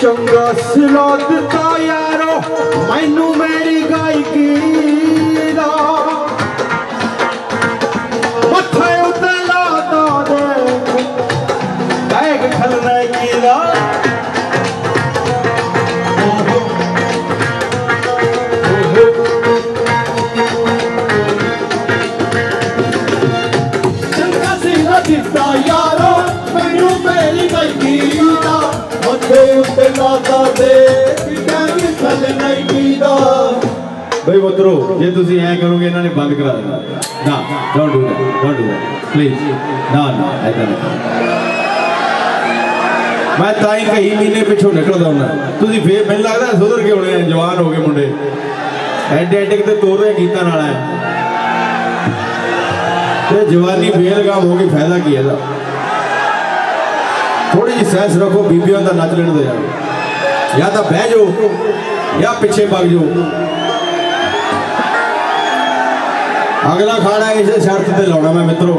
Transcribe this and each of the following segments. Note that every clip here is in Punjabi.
ਚੰਗਾ ਸਿਲਾ ਦਿੱਤਾ ਯਾਰੋ, ਮੈਨੂੰ ਮੇਰੀ ਗਾਇਕੀ ਦਾ। ਮੱਥੇ ਉੱਤੇ ਲਾਤਾ ਦੇ, ਬੈਗ ਖਲਨਾਇਕੀ ਦਾ। ਚੰਗਾ ਸਿਲਾ ਦਿੱਤਾ ਯਾਰੋ, ਮੈਨੂੰ ਮੇਰੀ ਗਾਇਕੀ ਦਾ। ਮੱਥੇ ਉੱਤੇ ਲਾਤਾ ਦੇ ਬੈਗ ਖਲਨਾਇਕੀ ਦਾ ਬਈ ਮਿੱਤਰੋ ਜੇ ਤੁਸੀਂ ਐ ਕਰੋਗੇ, ਇਹਨਾਂ ਨੇ ਬੰਦ ਕਰਾ ਦੇਣਾ। ਨਾ don't do that don't do that please ਨਾ ਨਾ ਐਦਾਂ ਮੈਂ ਤਾਂ ਹੀ ਕਈ ਮਹੀਨੇ ਪਿੱਛੋਂ ਨਿਕਲਦਾ ਹੁੰਦਾ। ਤੁਸੀਂ ਫੇਰ ਮੈਨੂੰ ਲੱਗਦਾ ਸੁਧਰ ਕੇ ਆਉਣੇ ਜਵਾਨ ਹੋ ਗਏ ਮੁੰਡੇ। ਐਡੇ ਐਡੇ ਕਿਤੇ ਤੋਰ ਰਹੇ ਗੀਤਾਂ ਨਾਲ ਆ ਤੇ ਜਵਾਨੀ ਬੇਲਗਾਮ ਹੋ ਗਈ, ਫਾਇਦਾ ਕੀ ਇਹਦਾ? ਥੋੜੀ ਜਿਹੀ ਸੈਂਸ ਰੱਖੋ, ਬੀਬੀਆਂ ਦਾ ਨੱਚ ਲੈਣ ਦਿਓ ਯਾਰ ਜਾਂ ਤਾਂ ਬਹਿ ਜਾਓ ਜਾਂ ਪਿੱਛੇ ਵਗ ਜਾਓ। ਅਗਲਾ ਖਾਣਾ ਇਸੇ ਸ਼ਰਤ ਤੇ ਲਾਉਣਾ ਮੈਂ ਮਿੱਤਰੋ।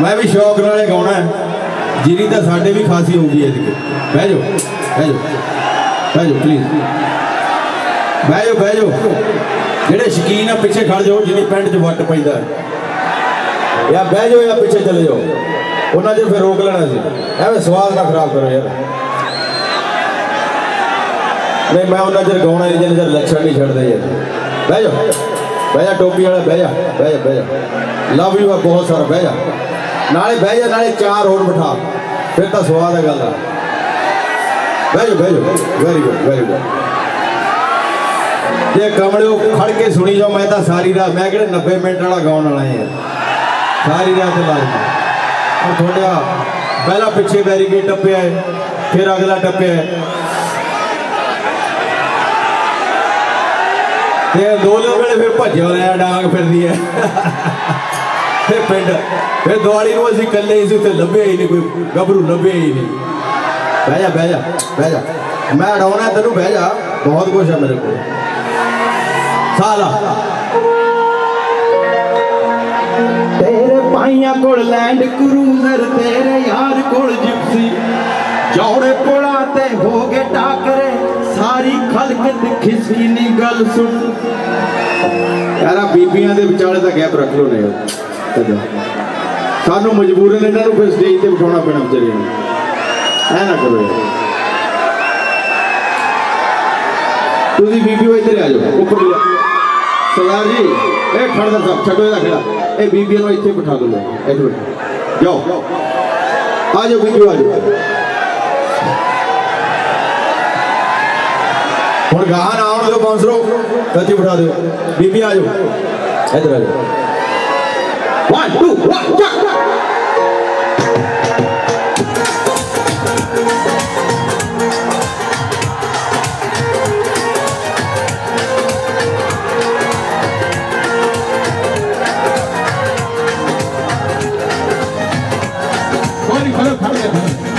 ਮੈਂ ਵੀ ਸ਼ੌਕ ਨਾਲੇ ਗਾਉਣਾ ਹੈ। ਤਾਂ ਸਾਡੇ ਵੀ ਖਾਸੀ ਹੋਊਗੀ ਇਹਦੀ ਬਹਿ ਜਾਓ ਬਹਿ ਜਾਓ ਬਹਿ ਜਾਓ ਪਲੀਜ਼ ਬਹਿ ਜਾਓ ਬਹਿ ਜਾਓ। ਜਿਹੜੇ ਸ਼ਕੀਨ ਆ, ਪਿੱਛੇ ਖੜ ਜਾਓ, ਜਿਹਦੀ ਪੈਂਟ 'ਚ ਵੱਟ ਪੈਂਦਾ ਹੈ। ਜਾਂ ਬਹਿ ਜਾਓ ਜਾਂ ਪਿੱਛੇ ਚਲੇ ਜਾਓ। ਉਹਨਾਂ 'ਚ ਫਿਰ ਰੋਕ ਲੈਣਾ ਸੀ। ਐਵੇਂ ਸਵਾਦ ਨਾ ਖਰਾਬ ਕਰੋ ਯਾਰ। ਨਹੀਂ, ਮੈਂ ਉਹਨਾਂ ਚਿਰ ਗਾਉਣਾ ਨਹੀਂ ਜਿੰਨੇ ਚਿਰ ਲੱਛਣ ਨਹੀਂ ਛੱਡਦੇ ਯਾਰ ਬਹਿ ਜਾ ਬਹਿ ਜਾ, ਟੋਪੀ ਵਾਲਾ, ਬਹਿ ਜਾ ਬਹਿ ਜਾ ਬਹਿ ਜਾ। ਲਵ ਯੂ ਆ ਬਹੁਤ ਸਾਰਾ, ਬਹਿ ਜਾ। ਨਾਲੇ ਬਹਿ ਜਾ, ਨਾਲੇ ਚਾਰ ਹੋਰ ਬਿਠਾ। ਫਿਰ ਤਾਂ ਸਵਾਦ ਹੈ ਗੱਲ ਦਾ ਬਹਿ ਜਾ ਬਹਿ ਜਾ ਵੈਰੀ ਗੁੱਡ ਵੈਰੀ ਗੁੱਡ ਜੇ ਕਮਲਿਓ ਖੜ ਕੇ ਸੁਣੀ ਜਾਓ, ਮੈਂ ਤਾਂ ਸਾਰੀ ਰਾਤ, ਮੈਂ ਕਿਹੜੇ 90 ਮਿੰਟ ਵਾਲਾ ਗਾਉਣ ਵਾਲਾ ਯਾਰ ਸਾਰੀ ਰਾਤ ਲਾ ਦਿੱਤੀ ਉਹ ਤੁਹਾਡਾ ਪਹਿਲਾ ਪਿੱਛੇ ਬੈਰੀਕੇਡ ਟੱਪਿਆ ਫਿਰ ਅਗਲਾ ਟੱਪਿਆ ਤੇ ਅੰਦੋਲਨ ਵੇਲੇ ਫਿਰ ਭੱਜਿਆ ਰਿਹਾ ਡਾਂਗ ਫਿਰਦੀ ਹੈ ਫਿਰ ਪਿੰਡ, ਫਿਰ ਦਿਵਾਲੀ ਨੂੰ ਅਸੀਂ ਇਕੱਲੇ ਹੀ ਸੀ, ਉੱਥੇ ਲੱਭਿਆ ਹੀ ਨਹੀਂ, ਕੋਈ ਗੱਭਰੂ ਲੱਭਿਆ ਹੀ ਨਹੀਂ। ਬਹਿ ਜਾ ਬਹਿ ਜਾ ਬਹਿ ਜਾ। ਮੈਂ ਅਡਾਉਣਾ ਤੈਨੂੰ ਬਹਿ ਜਾ। ਬਹੁਤ ਕੁਝ ਹੈ ਮੇਰੇ ਕੋਲ। ਸਾਲਾ। ਤੇਰੇ ਭਾਈਆਂ ਕੋਲ ਲੈਂਡ ਕਰੂਜ਼ਰ ਤੇਰੇ ਯਾਰ ਕੋਲ ਜਿਪਸੀ ਜੌੜੇ ਪੁਲਾਂ ਤੇ ਹੋ ਗਏ ਟਾਕਰੇ। ਸਾਰੀ ਖਲਕ ਖਿਸਕੀ ਗੱਲ ਸੁਣ। ਯਾਰਾ ਬੀਬੀਆਂ ਦੇ ਵਿਚਾਲੇ ਦਾ ਗੈਪ ਰੱਖ ਲੋ ਨੇ ਸਾਨੂੰ ਮਜਬੂਰਨ ਇਹਨਾਂ ਨੂੰ ਫਿਰ ਸਟੇਜ ਤੇ ਬਿਠਾਉਣਾ ਪੈਣਾ ਵਿਚਾਰੇ ਨੂੰ। ਐ ਨਾ ਕਰੋ ਤੁਸੀਂ ਬੀਬੀ ਇੱਧਰ ਆ ਜਾਓ, ਉੱਪਰ ਲਿਆ ਸਰਦਾਰ ਜੀ, ਇਹ ਖੜਦਾ ਸਭ ਛੱਡੋ ਇਹਦਾ ਖੜਾ। ਇਹ ਬੀਬੀਆਂ ਨੂੰ ਇੱਥੇ ਬਿਠਾ ਦਿਓ। ਇੱਥੇ ਬਿਠਾ ਜਾਓ। ਆ ਜਾਓ ਬੀਬੀਓ ਆ ਜਾਓ। ਹੁਣ ਗਾਹ ਨਾ ਆਉਣ ਦਿਓ ਬਾਂਸਰੋ ਇੱਥੇ ਬਿਠਾ ਦਿਓ। ਬੀਬੀ ਆ ਜਾਓ। ਇੱਧਰ ਆ ਜਾਓ। 1 2 1 ਚੱਕ ਕੋਈ ਖੜੋ ਖੜ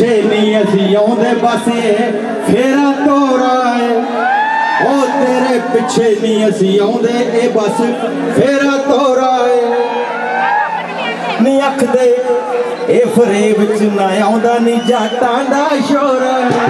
ਪਿੱਛੇ ਨਹੀਂ ਅਸੀਂ ਆਉਂਦੇ ਬਸੇ ਫੇਰਾ ਤੋਰਾ ਏ। ਉਹ ਤੇਰੇ ਪਿੱਛੇ ਨਹੀਂ ਅਸੀਂ ਆਉਂਦੇ, ਇਹ ਬਸ ਫੇਰਾ ਤੋਰਾ ਏ। ਨੀ ਅੱਖ ਦੇ, ਇਹ ਫਰੇਬ ਚ ਨਾ ਆਉਂਦਾ, ਨੀ ਜਾਟਾਂ ਦਾ ਸ਼ੋਰ ਜਾਟਾਂ ਦਾ ਸ਼ੋਰ